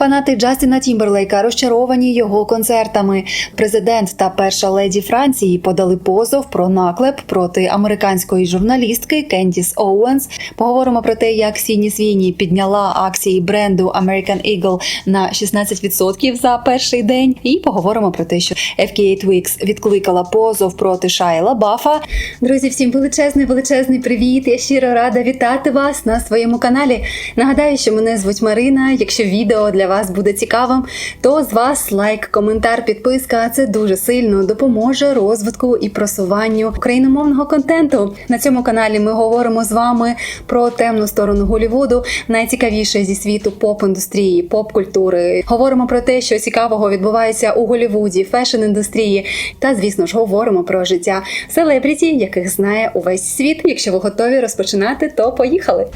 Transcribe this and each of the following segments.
Фанати Джастіна Тімберлейка розчаровані його концертами. Президент та перша леді Франції подали позов про наклеп проти американської журналістки Кендіс Оуенс. Поговоримо про те, як Сіні Свіні підняла акції бренду American Eagle на 16% за перший день. І поговоримо про те, що FKA Twigs відкликала позов проти Шайла Бафа. Друзі, всім величезний величезний привіт! Я щиро рада вітати вас на своєму каналі. Нагадаю, що мене звуть Марина. Якщо відео для вас буде цікавим, то з вас лайк, коментар, підписка. Це дуже сильно допоможе розвитку і просуванню україномовного контенту. На цьому каналі ми говоримо з вами про темну сторону Голівуду, найцікавіше зі світу поп-індустрії, поп-культури. Говоримо про те, що цікавого відбувається у Голівуді, фешн-індустрії, та звісно ж говоримо про життя селебріті, яких знає увесь світ. Якщо ви готові розпочинати, то поїхали.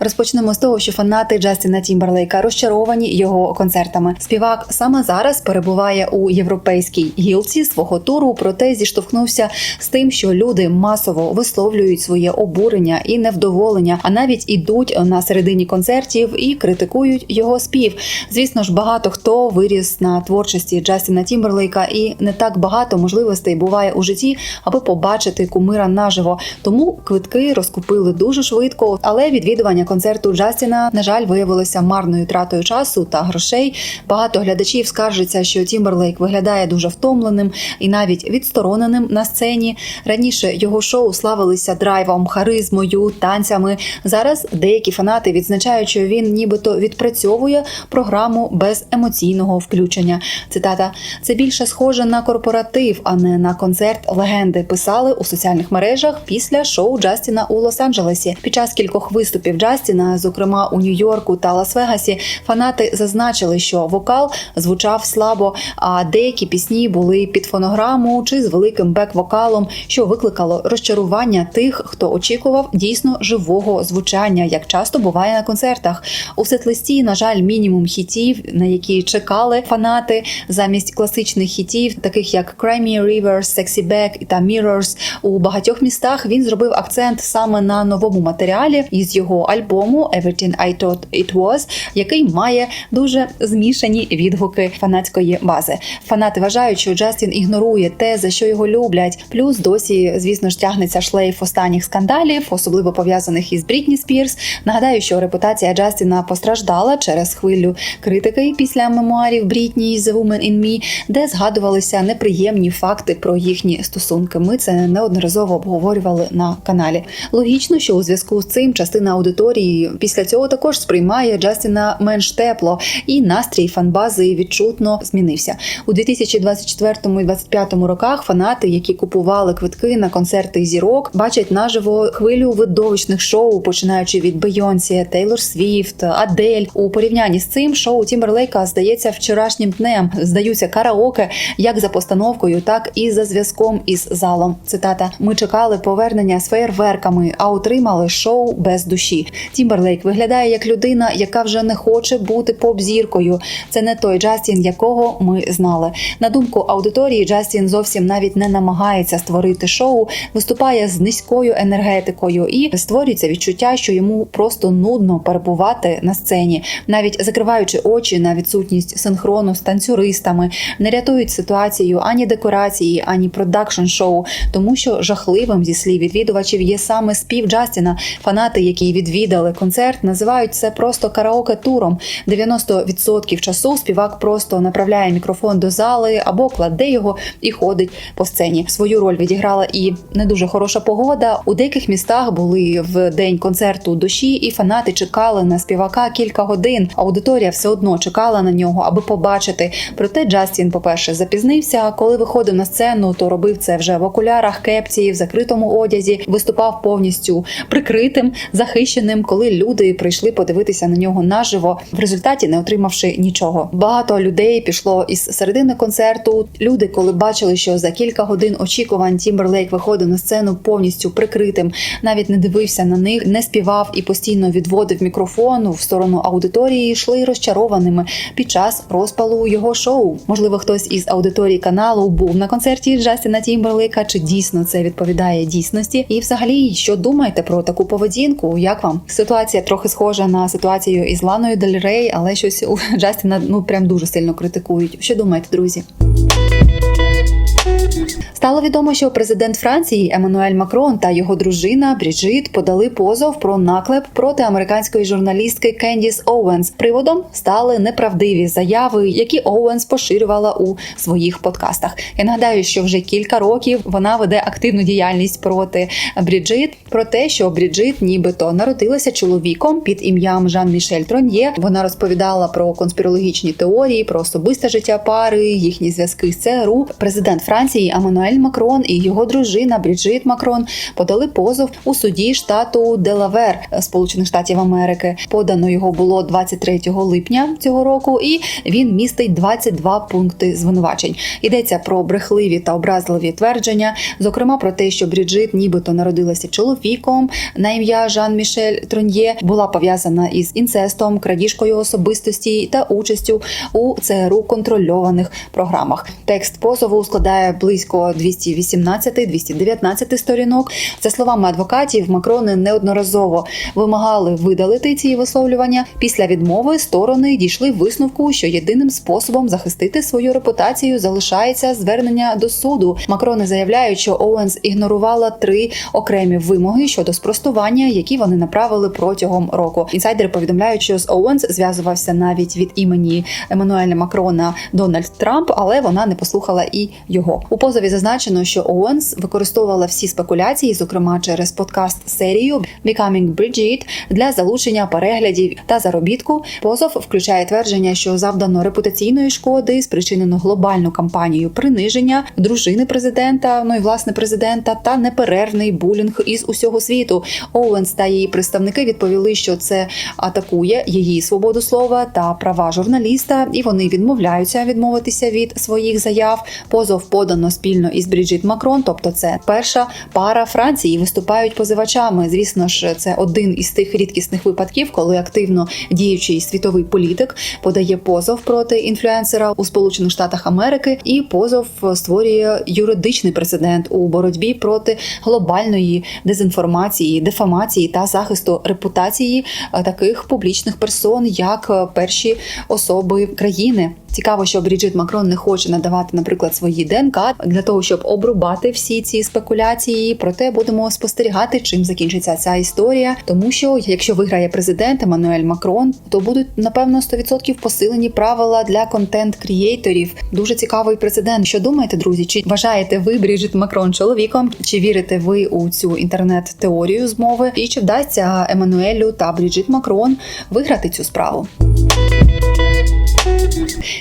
Розпочнемо з того, що фанати Джастіна Тімберлейка розчаровані його концертами. Співак саме зараз перебуває у європейській гілці свого туру, проте зіштовхнувся з тим, що люди масово висловлюють своє обурення і невдоволення, а навіть ідуть на середині концертів і критикують його спів. Звісно ж, багато хто виріс на творчості Джастіна Тімберлейка, і не так багато можливостей буває у житті, аби побачити кумира наживо. Тому квитки розкупили дуже швидко, але відвідування концерту Джастіна, на жаль, виявилося марною тратою часу та грошей. Багато глядачів скаржаться, що Тімберлейк виглядає дуже втомленим і навіть відстороненим на сцені. Раніше його шоу славилися драйвом, харизмою, танцями. Зараз деякі фанати відзначають, що він нібито відпрацьовує програму без емоційного включення. Цитата: це більше схоже на корпоратив, а не на концерт легенди. Писали у соціальних мережах після шоу Джастіна у Лос-Анджелесі. Під час кількох виступів Джастіна, зокрема у Нью-Йорку та Лас-Вегасі, фанати зазначили, що вокал звучав слабо, а деякі пісні були під фонограму чи з великим бек-вокалом, що викликало розчарування тих, хто очікував дійсно живого звучання, як часто буває на концертах. У сетлисті, на жаль, мінімум хітів, на які чекали фанати замість класичних хітів, таких як Cry Me a River, Sexy Back та Mirrors. У багатьох містах він зробив акцент саме на новому матеріалі із його альбому Everything I Thought It Was, який має дуже змішані відгуки фанатської бази. Фанати вважають, що Джастін ігнорує те, за що його люблять. Плюс досі, звісно ж, тягнеться шлейф останніх скандалів, особливо пов'язаних із Брітні Спірс. Нагадаю, що репутація Джастіна постраждала через хвилю критики після мемуарів Брітні The Woman in Me, де згадувалися неприємні факти про їхні стосунки. Ми це неодноразово обговорювали на каналі. Логічно, що у зв'язку з цим частина аудиторії після цього також сприймає Джастіна менш тепло, і настрій фанбази відчутно змінився у 2024 і 2025 роках. Фанати, які купували квитки на концерти зірок, бачать наживо хвилю видовищних шоу, починаючи від Бейонсі, Тейлор Свіфт, Адель. У порівнянні з цим шоу Тімберлейка здається вчорашнім днем. Здаються караоке як за постановкою, так і за зв'язком із залом. Цитата: ми чекали повернення з феєрверками, а отримали шоу без душі. Тімберлейк виглядає як людина, яка вже не хоче бути поп-зіркою. Це не той Джастін, якого ми знали. На думку аудиторії, Джастін зовсім навіть не намагається створити шоу, виступає з низькою енергетикою і створюється відчуття, що йому просто нудно перебувати на сцені, навіть закриваючи очі на відсутність синхрону з танцюристами, не рятують ситуацію ані декорації, ані продакшн шоу, тому що жахливим зі слів відвідувачів є саме спів Джастіна. Фанати, які відвідали концерт, називають це просто караоке туром. 90% часу співак просто направляє мікрофон до зали або кладе його і ходить по сцені. Свою роль відіграла і не дуже хороша погода. У деяких містах були в день концерту дощі, і фанати чекали на співака кілька годин. Аудиторія все одно чекала на нього, аби побачити. Проте Джастін, по-перше, запізнився. а Коли виходив на сцену, то робив це вже в окулярах, кепці, в закритому одязі, виступав повністю прикритим, захищеним, коли люди прийшли подивитися на нього наживо, в результаті не отримавши нічого. Багато людей пішло із середини концерту. Люди, коли бачили, що за кілька годин очікувань Тімберлейк виходив на сцену повністю прикритим, навіть не дивився на них, не співав і постійно відводив мікрофон в сторону аудиторії, йшли розчарованими під час розпалу його шоу. Можливо, хтось із аудиторії каналу був на концерті Джастіна Тімберлейка, чи дійсно це відповідає дійсності? І, взагалі, що думаєте про таку поведінку? Як вам ситуація трохи схожа на ситуацією із Ланою Дель Рей, але щось у Джастіна ну прям дуже сильно критикують. Що думаєте, друзі? Стало відомо, що президент Франції Еммануель Макрон та його дружина Бріджит подали позов про наклеп проти американської журналістки Кендіс Оуенс. Приводом стали неправдиві заяви, які Оуенс поширювала у своїх подкастах. Я нагадаю, що вже кілька років вона веде активну діяльність проти Бріджит, про те, що Бріджит нібито народилася чоловіком під ім'ям Жан Мішель Троньє. Вона розповідала про конспірологічні теорії, про особисте життя пари, їхні зв'язки з ЦРУ. Президент Франції Еммануель Макрон і його дружина Бріджит Макрон подали позов у суді штату Делавер Сполучених Штатів Америки. Подано його було 23 липня цього року, і він містить 22 пункти звинувачень. Йдеться про брехливі та образливі твердження, зокрема про те, що Бріджит нібито народилася чоловіком на ім'я Жан Мішель Троньє, була пов'язана із інцестом, крадіжкою особистості та участю у ЦРУ контрольованих програмах. Текст позову складає близько 218-219 сторінок. За словами адвокатів, Макрони неодноразово вимагали видалити ці висловлювання. Після відмови сторони дійшли висновку, що єдиним способом захистити свою репутацію залишається звернення до суду. Макрони заявляють, що Оуенс ігнорувала три окремі вимоги щодо спростування, які вони направили протягом року. Інсайдери повідомляють, що з Оуенс зв'язувався навіть від імені Еммануеля Макрона Дональд Трамп, але вона не послухала і його у позові. Зазначено, що Оуенс використовувала всі спекуляції, зокрема через подкаст серію Becoming Bridget, для залучення переглядів та заробітку. Позов включає твердження, що завдано репутаційної шкоди, спричинено глобальну кампанію приниження дружини президента, ну і власне президента, та неперервний булінг із усього світу. Оуенс та її представники відповіли, що це атакує її свободу слова та права журналіста, і вони відмовляються відмовитися від своїх заяв. Позов подано спільно із Бріджит Макрон, тобто це перша пара Франції виступають позивачами. Звісно ж, це один із тих рідкісних випадків, коли активно діючий світовий політик подає позов проти інфлюенсера у Сполучених Штатах Америки, і позов створює юридичний прецедент у боротьбі проти глобальної дезінформації, дефамації та захисту репутації таких публічних персон, як перші особи країни. Цікаво, що Бріджит Макрон не хоче надавати, наприклад, свої ДНК для того, щоб обрубати всі ці спекуляції. Проте будемо спостерігати, чим закінчиться ця історія. Тому що якщо виграє президент Еммануель Макрон, то будуть напевно 100% посилені правила для контент-крієйторів. Дуже цікавий прецедент. Що думаєте, друзі? Чи вважаєте ви Бріджит Макрон чоловіком? Чи вірите ви у цю інтернет-теорію змови? І чи вдасться Еммануелю та Бріджит Макрон виграти цю справу?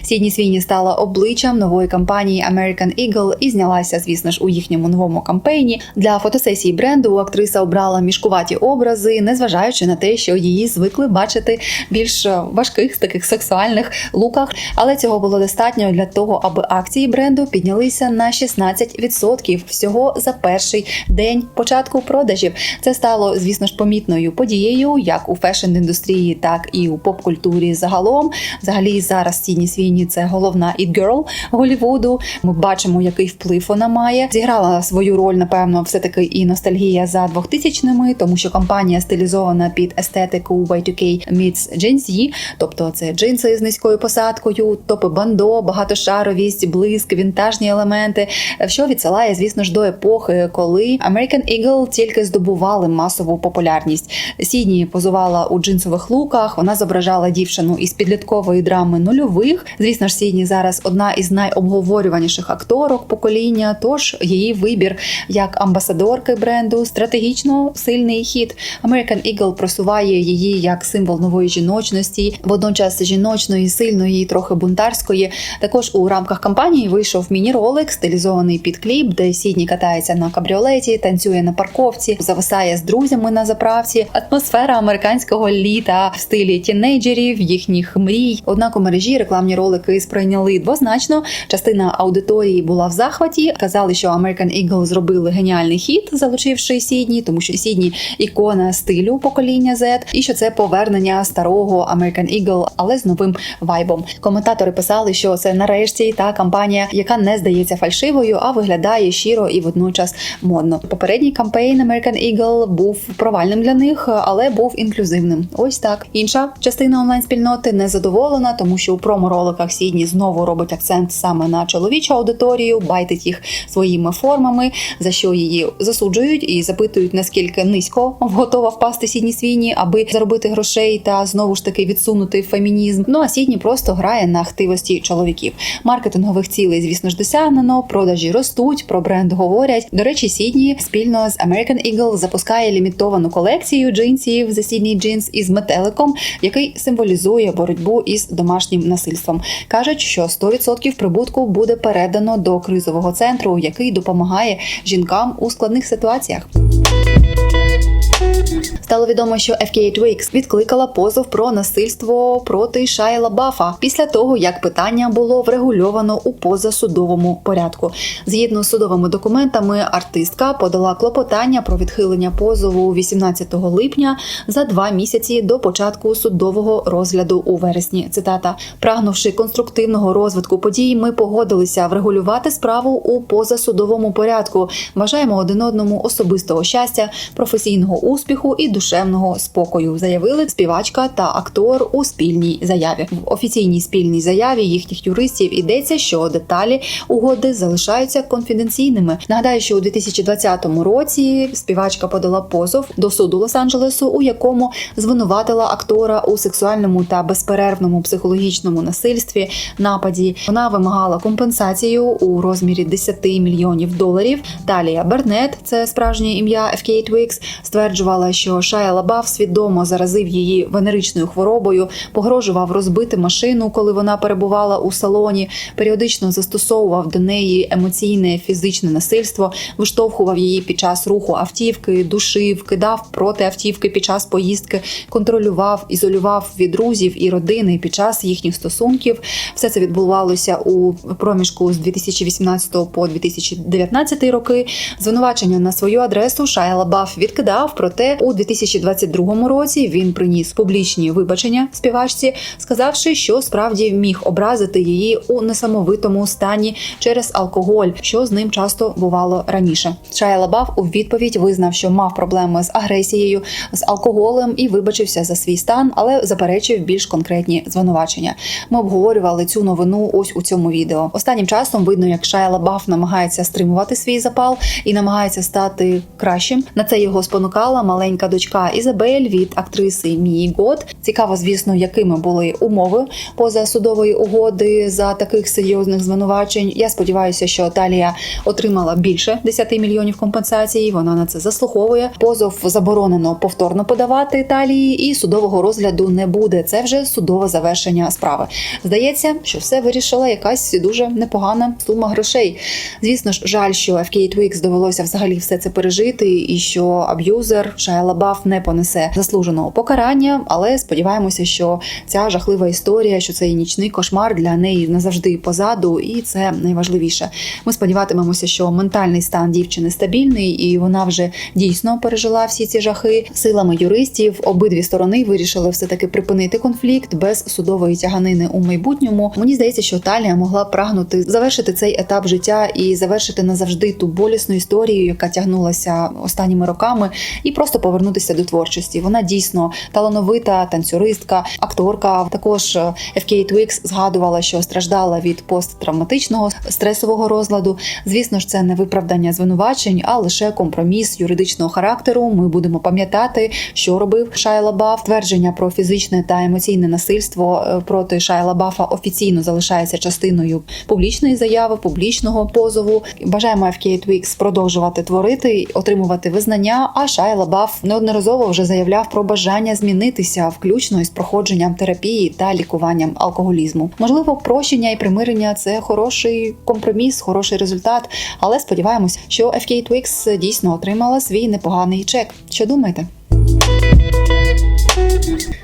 Сідні Свіні стала обличчям нової кампанії American Eagle і знялася, звісно ж, у їхньому новому кампейні. Для фотосесії бренду актриса обрала мішкуваті образи, незважаючи на те, що її звикли бачити більш важких таких сексуальних луках. Але цього було достатньо для того, аби акції бренду піднялися на 16% всього за перший день початку продажів. Це стало, звісно ж, помітною подією, як у фешн-індустрії, так і у поп-культурі загалом. Взагалі зараз Сідні Свіні це головна іт-герл Голівуду. Ми бачимо, який вплив вона має. Зіграла свою роль, напевно, все таки і ностальгія за 2000-ми, тому що компанія стилізована під естетику Y2K meets Gen Z, тобто це джинси з низькою посадкою, топи бандо, багатошаровість, блиск, вінтажні елементи, що відсилає, звісно ж, до епохи, коли American Eagle тільки здобували масову популярність. Сідні позувала у джинсових луках. Вона зображала дівчину із підліткової драми нульових. Звісно ж, Сідні зараз одна із найобговорюваніших акторок покоління. Тож її вибір як амбасадорки бренду стратегічно сильний хід. American Eagle просуває її як символ нової жіночності, водночас жіночної, сильної, трохи бунтарської. Також у рамках кампанії вийшов міні-ролик, стилізований під кліп, де Сідні катається на кабріолеті, танцює на парковці, зависає з друзями на заправці. Атмосфера американського літа в стилі тінейджерів, їхніх мрій. Однак у мережі рекламні ролики сприйняли двозначно. Частина аудиторії була в захваті. Казали, що American Eagle зробили геніальний хід, залучивши Сідні, тому що Сідні ікона стилю покоління Z, і що це повернення старого American Eagle, але з новим вайбом. Коментатори писали, що це нарешті та кампанія, яка не здається фальшивою, а виглядає щиро і водночас модно. Попередній кампейн American Eagle був провальним для них, але був інклюзивним. Ось так. Інша частина онлайн-спільноти не задоволена, тому що промо-роликах Сідні знову робить акцент саме на чоловічу аудиторію, байтить їх своїми формами, за що її засуджують і запитують, наскільки низько готова впасти Сідні Свіні, аби заробити грошей та знову ж таки відсунути фемінізм. Ну а Сідні просто грає на хтивості чоловіків. Маркетингових цілей, звісно ж, досягнено, продажі ростуть, про бренд говорять. До речі, Сідні спільно з American Eagle запускає лімітовану колекцію джинсів The Sydney Jeans із метеликом, який символізує боротьбу із домашнім насильством. кажуть, що 100% прибутку буде передано до кризового центру, який допомагає жінкам у складних ситуаціях. Стало відомо, що FKA Twigs відкликала позов про насильство проти Шайла Бафа після того, як питання було врегульовано у позасудовому порядку. Згідно з судовими документами, артистка подала клопотання про відхилення позову 18 липня за два місяці до початку судового розгляду у вересні. Цитата: прагнувши конструктивного розвитку подій, ми погодилися врегулювати справу у позасудовому порядку. Бажаємо один одному особистого щастя, професійного успіху і душевного спокою, заявили співачка та актор у спільній заяві. В офіційній спільній заяві їхніх юристів йдеться, що деталі угоди залишаються конфіденційними. Нагадаю, що у 2020 році співачка подала позов до суду Лос-Анджелесу, у якому звинуватила актора у сексуальному та безперервному психологічному насильстві нападі. Вона вимагала компенсацію у розмірі 10 мільйонів доларів. Талія Бернет, це справжнє ім'я FK Twigs, стверджувала, що Шая Лабаф свідомо заразив її венеричною хворобою, погрожував розбити машину, коли вона перебувала у салоні, періодично застосовував до неї емоційне фізичне насильство, виштовхував її під час руху автівки, душив, кидав проти автівки під час поїздки, контролював, ізолював від друзів і родини під час їхніх стосунків. Все це відбувалося у проміжку з 2018 по 2019 роки. Звинувачення на свою адресу Шая Лабаф відкидав, проте у 2022 році він приніс публічні вибачення співачці, сказавши, що справді міг образити її у несамовитому стані через алкоголь, що з ним часто бувало раніше. Шая Лабаф у відповідь визнав, що мав проблеми з агресією, з алкоголем і вибачився за свій стан, але заперечив більш конкретні звинувачення. Ми обговорювали цю новину ось у цьому відео. Останнім часом видно, як Шая Лабаф намагається стримувати свій запал і намагається стати кращим. На це його спонукала маленька дочка Ізабель від актриси Мії Год. Цікаво, звісно, якими були умови поза судової угоди за таких серйозних звинувачень. Я сподіваюся, що Талія отримала більше 10 мільйонів компенсацій. Вона на це заслуговує. Позов заборонено повторно подавати Талії, і судового розгляду не буде. Це вже судове завершення справи. Здається, що все вирішила якась дуже непогана сума грошей. Звісно ж, жаль, що FK Twigs довелося взагалі все це пережити, і що аб'юзер Шая Лабаф не понесе заслуженого покарання. Але сподіваємося, що ця жахлива історія, що цей нічний кошмар для неї назавжди позаду, і це найважливіше. Ми сподіватимемося, що ментальний стан дівчини стабільний, і вона вже дійсно пережила всі ці жахи. Силами юристів обидві сторони вирішили все таки припинити конфлікт без судової тяганини у майбутньому. Мені здається, що Талія могла прагнути завершити цей етап життя і завершити назавжди ту болісну історію, яка тягнулася останніми роками, і просто повернутися до творчості. Вона дійсно талановита танцюристка, акторка. Також е, FK Twigs згадувала, що страждала від посттравматичного стресового розладу. Звісно ж, це не виправдання звинувачень, а лише компроміс юридичного характеру. Ми будемо пам'ятати, що робив Шайла Баф. Твердження про фізичне та емоційне насильство е, проти Шайла Бафа офіційно залишається частиною публічної заяви, публічного позову. Бажаємо FK Twigs продовжувати творити, отримувати визнання. А Шайла Баф неодноразово вже заявляв про бажання змінитися, включно із проходженням терапії та лікуванням алкоголізму. Можливо, прощення і примирення це хороший компроміс, хороший результат. Але сподіваємось, що FK Twigs дійсно отримала свій непоганий чек. Що думаєте?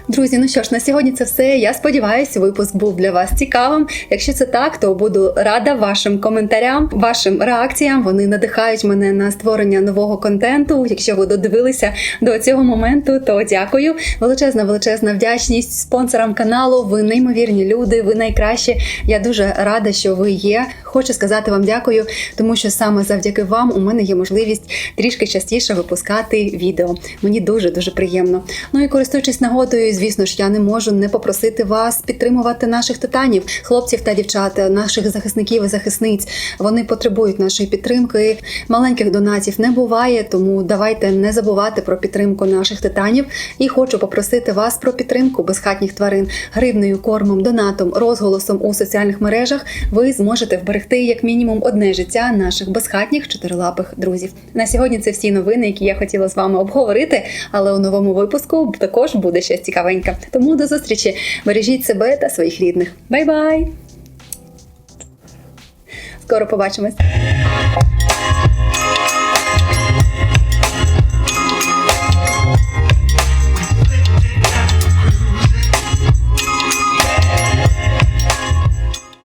Друзі, ну що ж, на сьогодні це все. Я сподіваюся, випуск був для вас цікавим. Якщо це так, то буду рада вашим коментарям, вашим реакціям. Вони надихають мене на створення нового контенту. Якщо ви додивилися до цього моменту, то дякую. Величезна, величезна вдячність спонсорам каналу. Ви неймовірні люди, ви найкращі. Я дуже рада, що ви є. Хочу сказати вам дякую, тому що саме завдяки вам у мене є можливість трішки частіше випускати відео. Мені дуже дуже приємно. Ну і користуючись нагодою, звісно ж, я не можу не попросити вас підтримувати наших титанів, хлопців та дівчат, наших захисників і захисниць. Вони потребують нашої підтримки. Маленьких донатів не буває, тому давайте не забувати про підтримку наших титанів. І хочу попросити вас про підтримку безхатніх тварин гривнею, кормом, донатом, розголосом у соціальних мережах. Ви зможете вберегти як мінімум одне життя наших безхатніх чотирилапих друзів. На сьогодні це всі новини, які я хотіла з вами обговорити. Але у новому випуску також буде щось цікавеньке. Тому до зустрічі. Бережіть себе та своїх рідних. Бай-бай! Скоро побачимось.